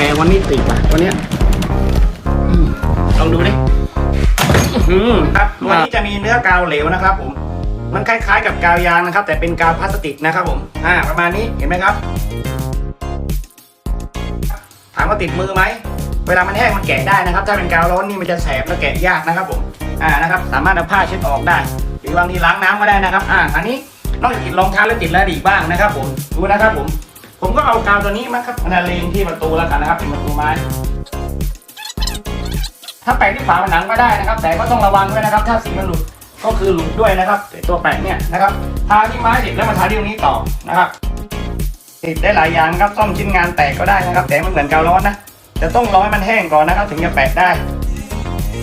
แกวันนี้ติดว่ะวันเนี้ยอืมลองดูดิอืมครับตัวนี้จะมีเนื้อกาวเหลวนะครับ ผม มันคล้ายๆ กับกาวยางนะครับ แต่เป็นกาวพลาสติกนะครับ ผม อ่า ประมาณนี้เห็นไหมครับ ถามว่าติดมือไหมเวลามันแห้งมันแกะได้นะครับ ถ้าเป็นกาวร้อนนี่มันจะแสบและแกะยากนะครับ ผม อ่านะครับ สามารถเอาผ้าเช็ดออกได้ หรือบางทีล้างน้ำก็ได้นะครับ อ่าอันนี้นอกจากติดรองเท้าแล้วติดแล้วอีกบ้างนะครับ ผมดูนะครับผม ผมก็เอากาวตัวนี้มาครับมาเลงที่ประตูแล้วกันนะครับ เป็นประตูไม้ ถ้าแปะที่ฝาผนังก็ได้นะครับ แต่ก็ต้องระวังด้วยนะครับ ถ้าสีมันหลุดก็คือหลุดด้วยนะครับตัวแปะเนี่ยนะครับทาที่ไม้เสร็จแล้วมาทาที่ตรงนี้ต่อนะครับติดได้หลายอย่างนครับซ่อมชิ้นงานแตกก็ได้นะครับ แต่ไม่เหมือนกาวร้อนนะจะต้องรอให้มันแห้งก่อนนะครับ ถึงจะแปะได้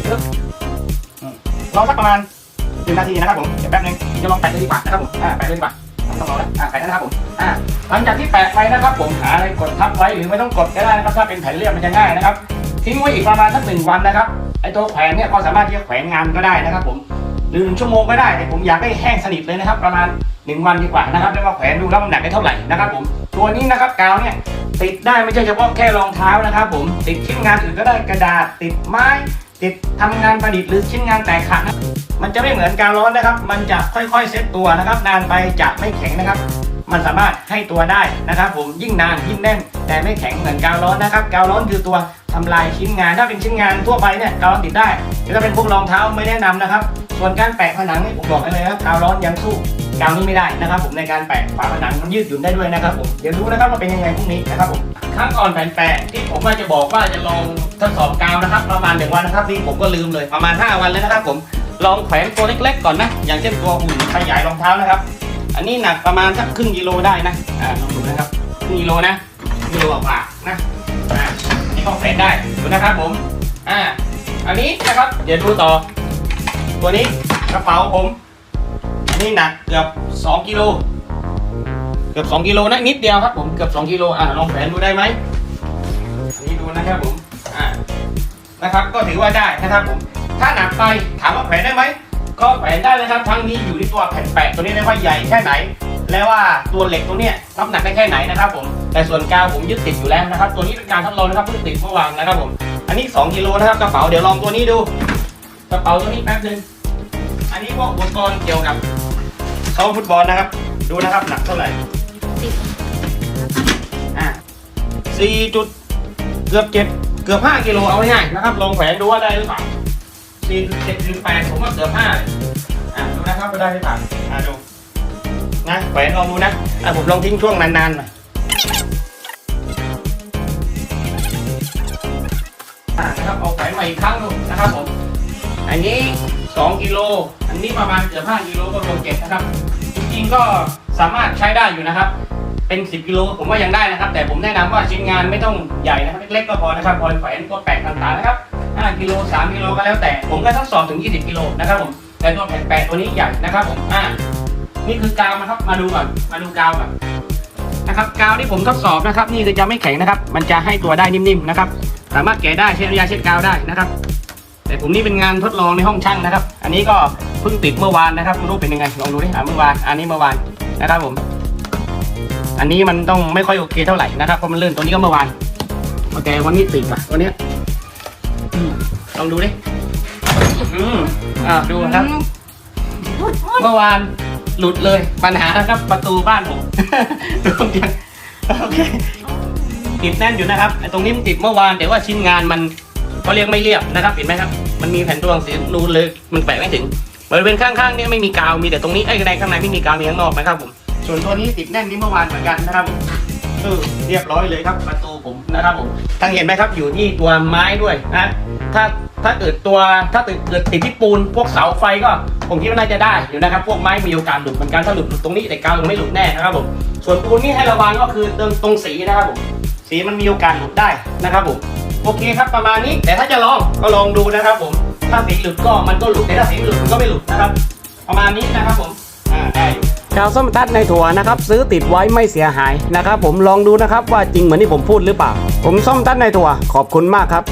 ปึ๊บอืมรอสักประมาณหนึ่งนาทีนะครับผมเดี๋ยวแป๊บนึงจะลองแปะเลยดีกว่านะครับผมอ่าแปะเลยดีกว่า ต้องรอแล้วอ่าแปะแล้วนะครับผมอ่าหลังจากที่แปะไปนะครับ ผมหาอะไรกดทับไว้หรือไม่ต้องกดก็ได้นะครับถ้าเป็นแผ่นเรียบมันจะง่ายนะครับทิ้งไว้อีกประมาณสักหนึ่งวันนะครับไอตัวแขวนเนี่ยก็สามารถที่จะแขวนงานก็ได้นะครับ ผมหรือหนึ่งชั่วโมงก็ได้แต่ผมอยากให้แห้งสนิทเลยนะครับ ประมาณหนึ่งวันดีกว่านะครับแล้วก็แขวนดูแล้วมันหนักได้เท่าไหร่นะครับ ผมตัวนี้นะครับกาวเนี่ยติดได้ไม่ใช่เฉพาะแค่รองเท้านะครับ ผมติดชิ้นงานอื่นก็ได้กระดาษติดไม้ ติดทำงานประดิษฐ์หรือชิ้นงานแตกหักนะ มันจะไม่เหมือนกาวร้อนนะครับ มันจะค่อยๆเซ็ตตัวนะครับ นานไปจะไม่แข็งนะครับ มันสามารถให้ตัวได้นะครับ ผมยิ่งนานยิ่งแน่น แต่ไม่แข็งเหมือนกาวร้อนนะครับกาวร้อนคือตัวทำลายชิ้นงาน ถ้าเป็นชิ้นงานทั่วไปเนี่ยกาวร้อนติดได้แต่ถ้าเป็นพวกรองเท้าไม่แนะนำนะครับ ส่วนการแปะผนังนี่ผมบอกเลยนะครับกาวร้อนยังสู้กาวนี้ไม่ได้นะครับ ผมในการแปะฝาผนังมันยืดหยุ่นได้ด้วยนะครับผมเดี๋ยวรู้นะครับว่าเป็นยังไงพรุ่งนี้นะครับผมครั้งก่อนแผ่นแปะที่ผมว่าจะบอกว่าจะลองทดสอบกาวนะครับ ประมาณหนึ่งวันนะครับนี่ผมก็ลืมเลยประมาณ 5 วันแล้วนะครับผม ลองแขวนตัวเล็กๆก่อนนะ อย่างเช่นตัวหุ่นขยายรองเท้านะครับ อันนี้หนักประมาณสักครึ่งกิโลได้นะอ่าลองดูนะครับครึ่งกิโลนะกิโลกว่าๆนะอ่าอันนี้ก็แขวนได้ดูนะครับผมอ่าอันนี้นะครับเดี๋ยวดูต่อ ตัวนี้กระเป๋าผมอันนี้หนักเกือบ2กิโลเกือบ2กิโลนะนิดเดียวครับผมเกือบ2กิโลอ่าลองแขวนดูได้ไหมอันนี้ดูนะครับผมอ่านะครับก็ถือว่าได้นะครับผม ถ้าหนักไปถามว่าแขวนได้ไหมก็แขวนได้นะครับ ทั้งนี้อยู่ที่ตัวแผ่นแปะตัวนี้นะว่าใหญ่แค่ไหน แล้วว่าตัวเหล็กตัวเนี้ยน้ำหนักได้แค่ไหนนะครับผมแต่ส่วนกาวผมยึดติดอยู่แล้วนะครับ ตัวนี้เป็นการทดลองนะครับเพิ่งติดเมื่อวานนะครับผมอันนี้ 2กิโลนะครับกระเป๋าเดี๋ยวลองตัวนี้ดูกระเป๋าตัวนี้แป๊บนึงอันนี้พวกอุปกรณ์เกี่ยวกับซ้อมฟุตบอลนะครับ ดูนะครับหนักเท่าไหร่อะสี่จุดเกือบเจ็ดเกือบห้ากิโลเอาง่ายๆนะครับลองแขวนดูว่าได้หรือเปล่า สี่จุดเจ็ดจุดแปดผมว่าเกือบห้าอะดูนะครับว่ได้หรือเปล่าอะดูนะแขวนลองดูนะอะผมลองทิ้งช่วงนานๆหน่อยนะครับเอาแขวนมาอีกครั้งดูนะครับผมอันนี้ 2กิโลอันนี้ประมาณเกือบ5กิโลก็รวมเก็บนะครับ จริงๆก็สามารถใช้ได้อยู่นะครับ เป็น 10กิโลผมว่ายังได้นะครับ แต่ผมแนะนำว่าชิ้นงานไม่ต้องใหญ่นะครับเล็กๆก็พอนะครับพอแขวนตัวแปะต่างๆนะครับ 5กิโล3กิโลก็แล้วแต่ ผมก็ทดสอบถึง 20 กิโลนะครับผมแต่ตัวแผ่นแปะตัวนี้ใหญ่นะครับผมอ่านี่คือกาวนะครับ มาดูก่อนมาดูกาวก่อนนะครับกาวที่ผมทดสอบนะครับ นี่คือจะไม่แข็งนะครับ มันจะให้ตัวได้นิ่มๆนะครับ สามารถแกะได้เช็ดน้ำยาเช็ดกาวได้นะครับ แต่ผมนี่เป็นงานทดลองในห้องช่างนะครับ อันนี้ก็เพิ่งติดเมื่อวานนะครับไม่รู้เป็นยังไงลองดูดิอ่าเมื่อวานอันนี้เมื่อวานนะครับผม อันนี้มันต้องไม่ค่อยโอเคเท่าไหร่นะครับเพราะมันเลื่อนตัวนี้ก็เมื่อวานโอเควันนี้ติดป่ะตัวเนี้ ลองดูดิอืมอ่าดูครับ เมื่อวานหลุดเลยปัญหานะครับประตูบ้านผมดูตรงนี้โอเคติดแน่นอยู่นะครับไอ้ตรงนี้มันติดเมื่อวานแต่ว่าชิ้นงานมันเขาเรียกไม่เรียบนะครับเห็นไหมครับ มันมีแผ่นตัวหนังสือนูนเลยมันแปะไม่ถึงบริเวณข้างๆเนี่ยไม่มีกาวมีแต่ตรงนี้ไอ้ในข้างในไม่มีกาวมีข้างนอกนะครับผมส่วนตัวนี้ติดแน่นนี่เมื่อวานเหมือนกันนะครับ เอเรียบร้อยเลยครับประตูผมนะครับผมทั้งเห็นไหมครับอยู่ที่ตัวไม้ด้วยนะถ้าถ้าเกิดตัวถ้าเกิดติดติดที่ปูนพวกเสาไฟก็ผมคิดว่าน่าจะได้อยู่นะครับ พวกไม้มีโอกาสหลุดเหมือนกันถ้าหลุดตรงนี้แต่กาวยังไม่หลุดแน่นะครับผมส่วนปูนนี่ให้ระวังก็คือเตรงตรงสีนะครับผมสีมันมีโอกาสหลุดได้นะครับผมโอเคครับประมาณนี้แต่ถ้าจะลองก็ลองดูนะครับผมถ้าสีหลุดก็มันก็หลุดแต่ถ้าสีหลุดมันก็ไม่หลุดนะครับ ประมาณนี้นะครับผมอ่าได้อยู่ กาวส้มตัดในถั่วนะครับซื้อติดไว้ไม่เสียหายนะครับผมลองดูนะครับว่าจริงเหมือนที่ผมพูดหรือเปล่า ผมส้มตัดในถั่วขอบคุณมากครับ